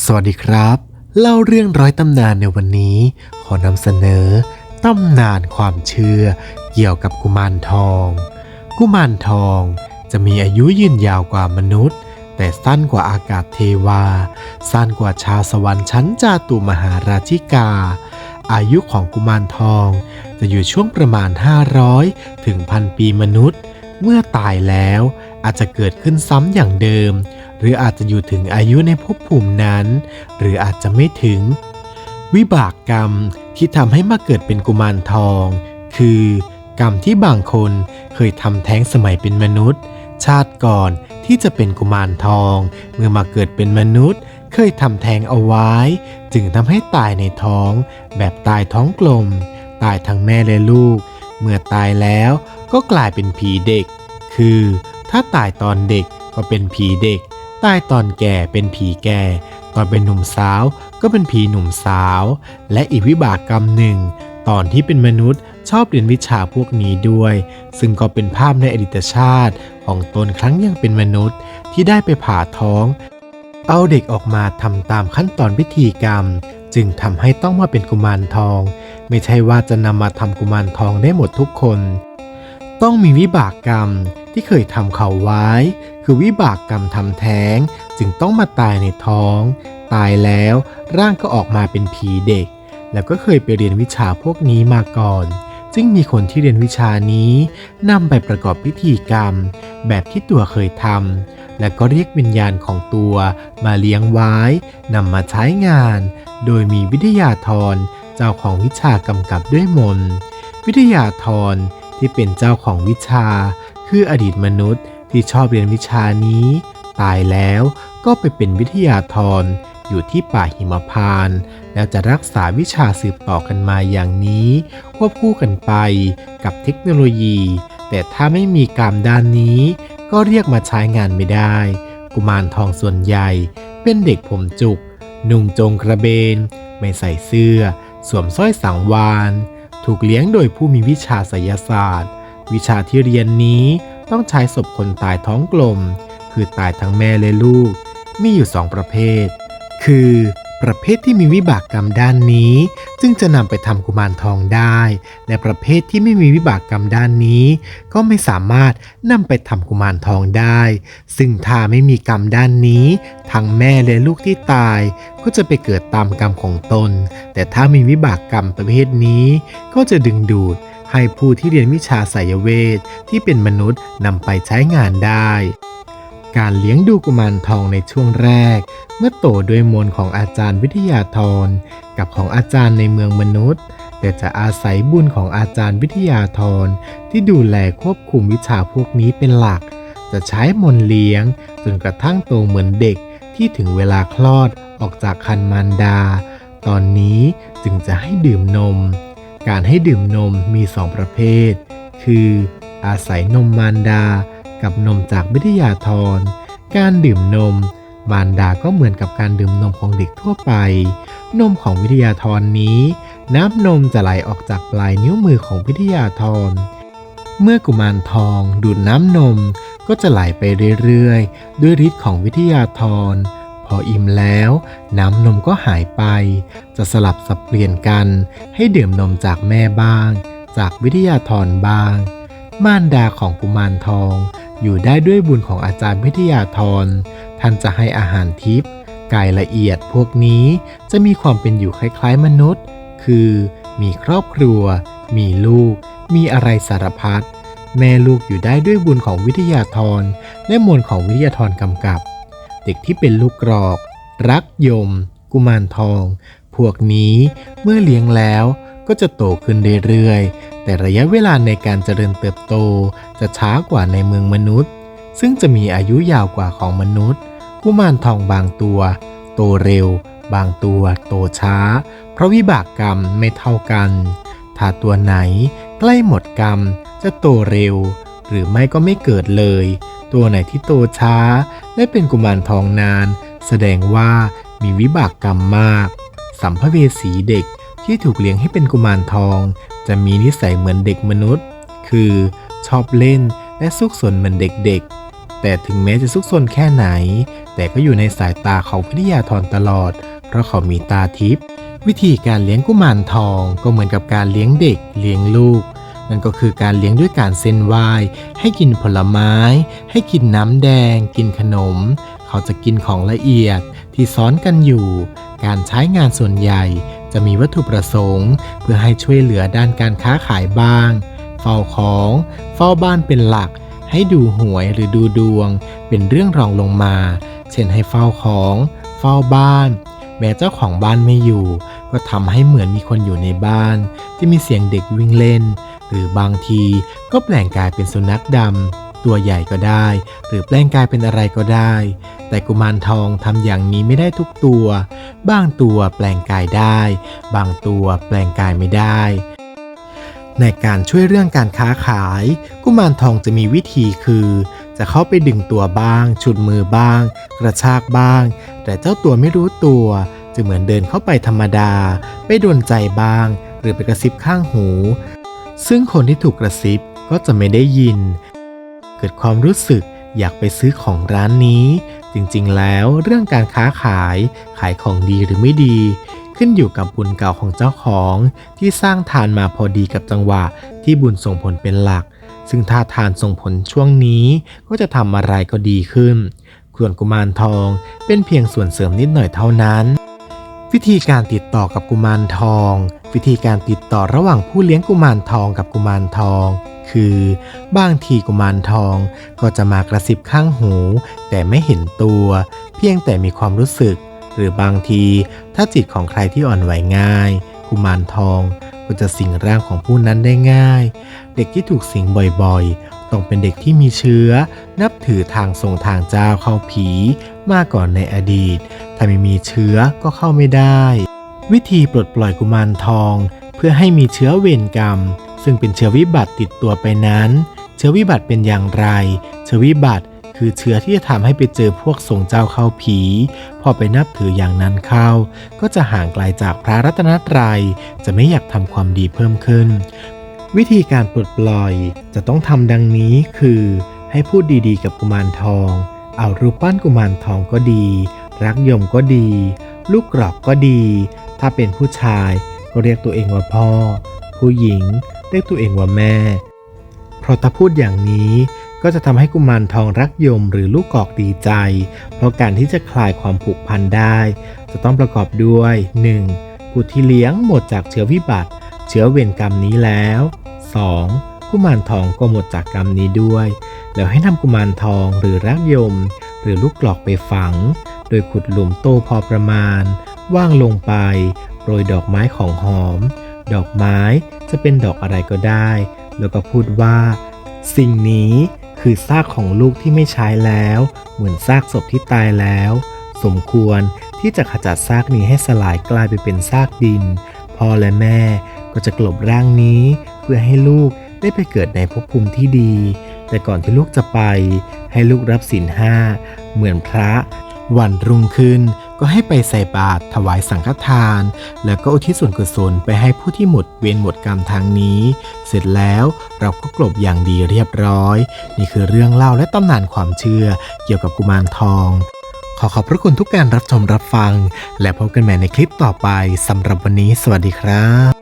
สวัสดีครับ เล่าเรื่องร้อยตำนานในวันนี้ ขอนำเสนอตำนานความเชื่อ เกี่ยวกับกุมารทอง กุมารทองจะมีอายุยืนยาวกว่ามนุษย์ แต่สั้นกว่าอากาศเทวา สั้นกว่าชาวสวรรค์ชั้นจาตุมหาราชิกา อายุของกุมารทอง จะอยู่ช่วงประมาณ 500 ถึงพันปีมนุษย์ เมื่อตายแล้วอาจจะเกิดขึ้นซ้ำอย่างเดิม หรืออาจจะอยู่ถึงอายุในภพภูมินั้น หรืออาจจะไม่ถึง วิบากกรรมที่ทำให้มาเกิดเป็นกุมารทอง คือกรรมที่บางคนเคยทำแท้งสมัยเป็นมนุษย์ ชาติก่อนที่จะเป็นกุมารทอง เมื่อมาเกิดเป็นมนุษย์ เคยทำแท้งเอาไว้ จึงทำให้ตายในท้อง แบบตายท้องกลม ตายทั้งแม่และลูก เมื่อตายแล้วก็กลายเป็นผีเด็ก คือถ้าตายตอนเด็กก็เป็นผีเด็ก ตายตอนแก่เป็นผีแก่ ตอนเป็นหนุ่มสาวก็เป็นผีหนุ่มสาว และอีกวิบากกรรมหนึ่ง ตอนที่เป็นมนุษย์ชอบเรียนวิชาพวกนี้ด้วย ซึ่งก็เป็นภาพในอดีตชาติของตนครั้งยังเป็นมนุษย์ที่ได้ไปผ่าท้อง เอาเด็กออกมาทำตามขั้นตอนพิธีกรรม จึงทำให้ต้องมาเป็นกุมารทอง ไม่ใช่ว่าจะนำมาทำกุมารทองได้หมดทุกคน ต้องมีวิบากกรรมที่เคยทำเขาไว้ คือวิบากกรรมทำแท้ง จึงต้องมาตายในท้อง ตายแล้วร่างก็ออกมาเป็นผีเด็ก แล้วก็เคยไปเรียนวิชาพวกนี้มาก่อน จึงมีคนที่เรียนวิชานี้นำไปประกอบพิธีกรรม แบบที่ตัวเคยทำและก็เรียกวิญญาณของตัวมาเลี้ยงไว้นำมาใช้งาน โดยมีวิทยาธรเจ้าของวิชากำกับด้วยมน วิทยาธร ที่เป็นเจ้าของวิชา คืออดีตมนุษย์ที่ชอบเรียนวิชานี้ ตายแล้วก็ไปเป็นวิทยาธรอยู่ที่ป่าหิมพานต์แล้วจะรักษาวิชาสืบต่อกันมาอย่างนี้ ควบคู่กันไปกับเทคโนโลยี แต่ถ้าไม่มีกรรมด้านนี้ ก็เรียกมาใช้งานไม่ได้ กุมารทองส่วนใหญ่ เป็นเด็กผมจุก นุ่งจงกระเบน ไม่ใส่เสื้อ สวมสร้อยสังวาน ถูกเลี้ยงโดยผู้มีวิชาไสยศาสตร์ วิชาที่เรียนนี้ต้องใช้ศพคนตายท้องกลม คือตายทั้งแม่และลูก มีอยู่สองประเภท คือ ประเภทที่มีวิบากกรรมด้านนี้ จึงจะนำไปทำกุมารทองได้ และประเภทที่ไม่มีวิบากกรรมด้านนี้ ก็ไม่สามารถนำไปทำกุมารทองได้ ซึ่งถ้าไม่มีกรรมด้านนี้ทั้งแม่และลูกที่ตาย ก็จะไปเกิดตามกรรมของตน แต่ถ้ามีวิบากกรรมประเภทนี้ก็จะดึงดูดให้ผู้ที่เรียนวิชาไสยเวทที่เป็นมนุษย์นำไปใช้งานได้ การเลี้ยงดูกุมารทองในช่วงแรก เมื่อโตด้วยมนของอาจารย์วิทยาธรกับของอาจารย์ในเมืองมนุษย์ แต่จะอาศัยบุญของอาจารย์วิทยาธรที่ดูแลควบคุมวิชาพวกนี้เป็นหลัก จะใช้มนเลี้ยง จนกระทั่งโตเหมือนเด็กที่ถึงเวลาคลอดออกจากคันมารดา ตอนนี้จึงจะให้ดื่มนม การให้ดื่มนมมีสองประเภท คือ อาศัยนมมารดา กับนมจากวิทยาธร การดื่มนม มารดาก็เหมือนกับการดื่มนมของเด็กทั่วไป นมของวิทยาธรนี้ น้ำนมจะไหลออกจากปลายนิ้วมือของวิทยาธร เมื่อกุมารทองดูดน้ำนมก็จะไหลไปเรื่อยๆ ด้วยฤทธิ์ของวิทยาธรพออิ่มแล้ว น้ำนมก็หายไป จะสลับสับเปลี่ยนกัน ให้ดื่มนมจากแม่บ้าง จากวิทยาธรบ้าง มารดาของกุมารทอง อยู่ได้ด้วยบุญของอาจารย์วิทยาธรท่านจะให้อาหารทิพย์กายละเอียดพวกนี้จะมีความเป็นอยู่คล้ายๆมนุษย์ คือมีครอบครัว มีลูก มีอะไรสารพัดแม่ลูกอยู่ได้ด้วยบุญของวิทยาธรและมนต์ของวิทยาธรกำกับ เด็กที่เป็นลูกกรอก รักยม กุมารทอง พวกนี้เมื่อเลี้ยงแล้วก็จะโตขึ้นเรื่อยๆ แต่ระยะเวลาในการเจริญเติบโตจะช้ากว่าในเมืองมนุษย์ ซึ่งจะมีอายุยาวกว่าของมนุษย์ กุมารทองบางตัว โตเร็ว บางตัวโตช้า เพราะวิบากกรรมไม่เท่ากัน ถ้าตัวไหนใกล้หมดกรรมจะโตเร็ว หรือไม่ก็ไม่เกิดเลย ตัวไหนที่โตช้า และเป็นกุมารทองนาน แสดงว่ามีวิบากกรรมมาก สัมภเวสีเด็กที่ถูกเลี้ยงให้เป็นกุมารทอง จะมีนิสัยเหมือนเด็กมนุษย์ คือชอบเล่นและซุกซนเหมือนเด็กๆ แต่ถึงแม้จะซุกซนแค่ไหน แต่ก็อยู่ในสายตาของพิทยาธรตลอด เพราะเขามีตาทิพย์วิธีการเลี้ยงกุมารทองก็เหมือนกับการเลี้ยงเด็กเลี้ยงลูก นั่นก็คือการเลี้ยงด้วยการเส้นไหว้ให้กินผลไม้ ให้กินน้ำแดง กินขนม เขาจะกินของละเอียดที่ซ้อนกันอยู่ การใช้งานส่วนใหญ่ จะมีวัตถุประสงค์ เพื่อให้ช่วยเหลือด้านการค้าขายบ้าง เฝ้าของ เฝ้าบ้านเป็นหลัก ให้ดูหวยหรือดูดวง เป็นเรื่องรองลงมา เช่นให้เฝ้าของ เฝ้าบ้าน แม้เจ้าของบ้านไม่อยู่ ก็ทำให้เหมือนมีคนอยู่ในบ้านที่มีเสียงเด็กวิ่งเล่น หรือบางทีก็แปลงกายเป็นสุนัขดำ ตัวใหญ่ก็ได้ หรือแปลงกายเป็นอะไรก็ได้ แต่กุมารทองทำอย่างนี้ไม่ได้ทุกตัว บางตัวแปลงกายได้ บางตัวแปลงกายไม่ได้ ในการช่วยเรื่องการค้าขาย กุมารทองจะมีวิธีคือ จะเข้าไปดึงตัวบ้างฉุดมือบ้าง กระชากบ้าง แต่เจ้าตัวไม่รู้ตัวจะเหมือนเดินเข้าไปธรรมดา ไปโดนใจบ้าง หรือไปกระซิบข้างหู ซึ่งคนที่ถูกกระซิบก็จะไม่ได้ยิน กิดความรู้สึกอยากไปซื้อของร้านนี้ จริงๆ แล้วเรื่องการค้าขายขายของดีหรือไม่ดี ขึ้นอยู่กับบุญเก่าของเจ้าของ ที่สร้างทานมาพอดีกับจังหวะที่บุญส่งผลเป็นหลัก ซึ่งถ้าทานส่งผลช่วงนี้ก็จะทำอะไรก็ดีขึ้นส่วนกุมารทองเป็นเพียงส่วนเสริมนิดหน่อยเท่านั้น วิธีการติดต่อกับกุมารทอง วิธีการติดต่อระหว่างผู้เลี้ยงกุมารทองกับกุมารทอง คือบางทีกุมารทองก็จะมากระซิบข้างหู แต่ไม่เห็นตัว เพียงแต่มีความรู้สึก หรือบางทีถ้าจิตของใครที่อ่อนไหวง่าย กุมารทองก็จะสิงร่างของผู้นั้นได้ง่าย เด็กที่ถูกสิงบ่อยๆ ต้องเป็นเด็กที่มีเชื้อ นับถือทางทรงทางเจ้าเข้าผีมาก่อนในอดีต ถ้าไม่มีเชื้อก็เข้าไม่ได้ วิธีปลดปล่อยกุมารทอง เพื่อให้มีเชื้อเวรกรรม ซึ่งเป็นเชื้อวิบัติติดตัวไปนั้น เชื้อวิบัติเป็นอย่างไร เชื้อวิบัติคือเชื้อที่จะทำให้ไปเจอพวกทรงเจ้าเข้าผี พอไปนับถืออย่างนั้นเข้า ก็จะห่างไกลจากพระรัตนตรัย จะไม่อยากทำความดีเพิ่มขึ้น วิธีการปลดปล่อยจะต้องทำดังนี้คือ ให้พูดดีๆ กับกุมารทอง เอารูปปั้นกุมารทองก็ดี รักยมก็ดี ลูกกรอกก็ดี ถ้าเป็นผู้ชายก็เรียกตัวเองว่าพ่อ ผู้หญิง เรียกตัวเองว่าแม่ เพราะถ้าพูดอย่างนี้ก็จะทำให้กุมารทองรักยมหรือลูกกอกดีใจ เพราะการที่จะคลายความผูกพันได้ จะต้องประกอบด้วย 1. ผู้ที่เลี้ยงหมดจากเชื้อวิบัติ เชื้อเวรกรรมนี้แล้ว 2. กุมารทองก็หมดจากกรรมนี้ด้วย แล้วให้นำกุมารทองหรือรักยม หรือลูกกอกไปฝัง โดยขุดหลุมโตพอประมาณ ว่างลงไป โรยดอกไม้ของหอม ดอกไม้ จะเป็นดอกอะไรก็ได้ แล้วก็พูดว่า สิ่งนี้คือซากของลูกที่ไม่ใช้แล้ว เหมือนซากศพที่ตายแล้ว สมควรที่จะขจัดซากนี้ให้สลายกลายไปเป็นซากดิน พ่อและแม่ก็จะกลบร่างนี้ เพื่อให้ลูกได้ไปเกิดในภพภูมิที่ดี แต่ก่อนที่ลูกจะไป ให้ลูกรับศีลห้าเหมือนพระวันรุ่งขึ้น ก็ให้ไปใส่บาตรถวายสังฆทาน แล้วก็อุทิศส่วนกุศลไปให้ผู้ที่หมดเวรหมดกรรมทางนี้ เสร็จแล้วเราก็กลบอย่างดีเรียบร้อย นี่คือเรื่องเล่าและตำนานความเชื่อเกี่ยวกับกุมารทอง ขอขอบพระคุณทุกการรับชมรับฟัง และพบกันใหม่ในคลิปต่อไปสำหรับวันนี้ สวัสดีครับ